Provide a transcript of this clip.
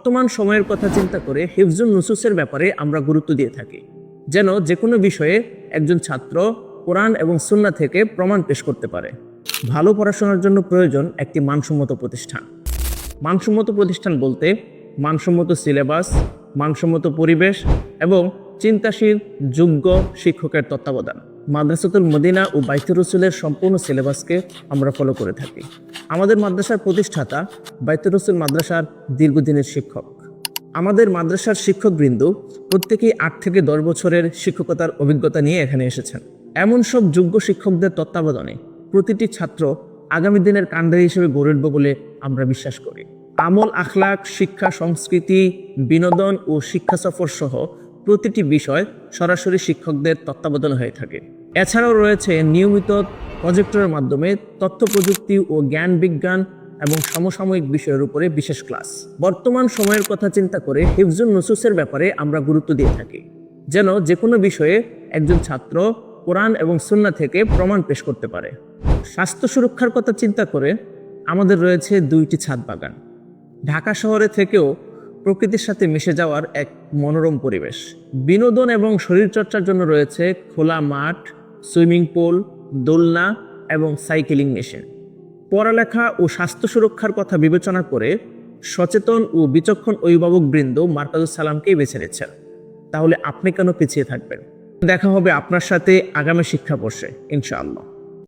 বর্তমান সময়ের কথা চিন্তা করে হিফজুল নুসুসের ব্যাপারে আমরা গুরুত্ব দিয়ে থাকি, যেন যে কোনো বিষয়ে একজন ছাত্র কোরআন এবং সুন্না থেকে প্রমাণ পেশ করতে পারে। ভালো পড়াশোনার জন্য প্রয়োজন একটি মানসম্মত প্রতিষ্ঠান। মানসম্মত প্রতিষ্ঠান বলতে মানসম্মত সিলেবাস, মানসম্মত পরিবেশ এবং চিন্তাশীল, যোগ্য শিক্ষকের তত্ত্বাবধান। মাদ্রাসাতুল মদিনা ও বাইতুর রসুলের সম্পূর্ণ সিলেবাসকে আমরা ফলো করে থাকি। আমাদের মাদ্রাসার প্রতিষ্ঠাতা বাইতুর রসুল মাদ্রাসার দীর্ঘদিনের শিক্ষক। আমাদের মাদ্রাসার শিক্ষকবৃন্দ প্রত্যেকেই আট থেকে দশ বছরের শিক্ষকতার অভিজ্ঞতা নিয়ে এখানে এসেছেন। এমন সব যোগ্য শিক্ষকদের তত্ত্বাবধানে প্রতিটি ছাত্র আগামী দিনের কাণ্ডারি হিসেবে গড়ে উঠবে বলে আমরা বিশ্বাস করি। আমল আখলাক শিক্ষা, সংস্কৃতি, বিনোদন ও শিক্ষা সফর সহ প্রতিটি বিষয় সরাসরি শিক্ষকদের তত্ত্বাবধান হয়ে থাকে। এছাড়াও রয়েছে নিয়মিত প্রজেক্টরের মাধ্যমে তথ্য প্রযুক্তি ও জ্ঞান বিজ্ঞান এবং সমসাময়িক বিষয়ের উপরে বিশেষ ক্লাস। বর্তমান সময়ের কথা চিন্তা করে হিফজুল নুসুসের ব্যাপারে আমরা গুরুত্ব দিয়ে থাকি, যেন যে কোনো বিষয়ে একজন ছাত্র কোরআন এবং সুন্না থেকে প্রমাণ পেশ করতে পারে। স্বাস্থ্য সুরক্ষার কথা চিন্তা করে আমাদের রয়েছে দুইটি ছাদ বাগান। ঢাকা শহরে থেকেও প্রকৃতির সাথে মিশে যাওয়ার এক মনোরম পরিবেশ। বিনোদন এবং শরীরচর্চার জন্য রয়েছে খোলা মাঠ, সুইমিং পুল, দোলনা এবং সাইকেলিং মেশিন। পড়ালেখা ও স্বাস্থ্য সুরক্ষার কথা বিবেচনা করে সচেতন ও বিচক্ষণ অভিভাবক বৃন্দ মার্কাজুল সালামকেই বেছে নিচ্ছেন। তাহলে আপনি কেন পিছিয়ে থাকবেন? দেখা হবে আপনার সাথে আগামী শিক্ষাবর্ষে, ইনশাআল্লাহ।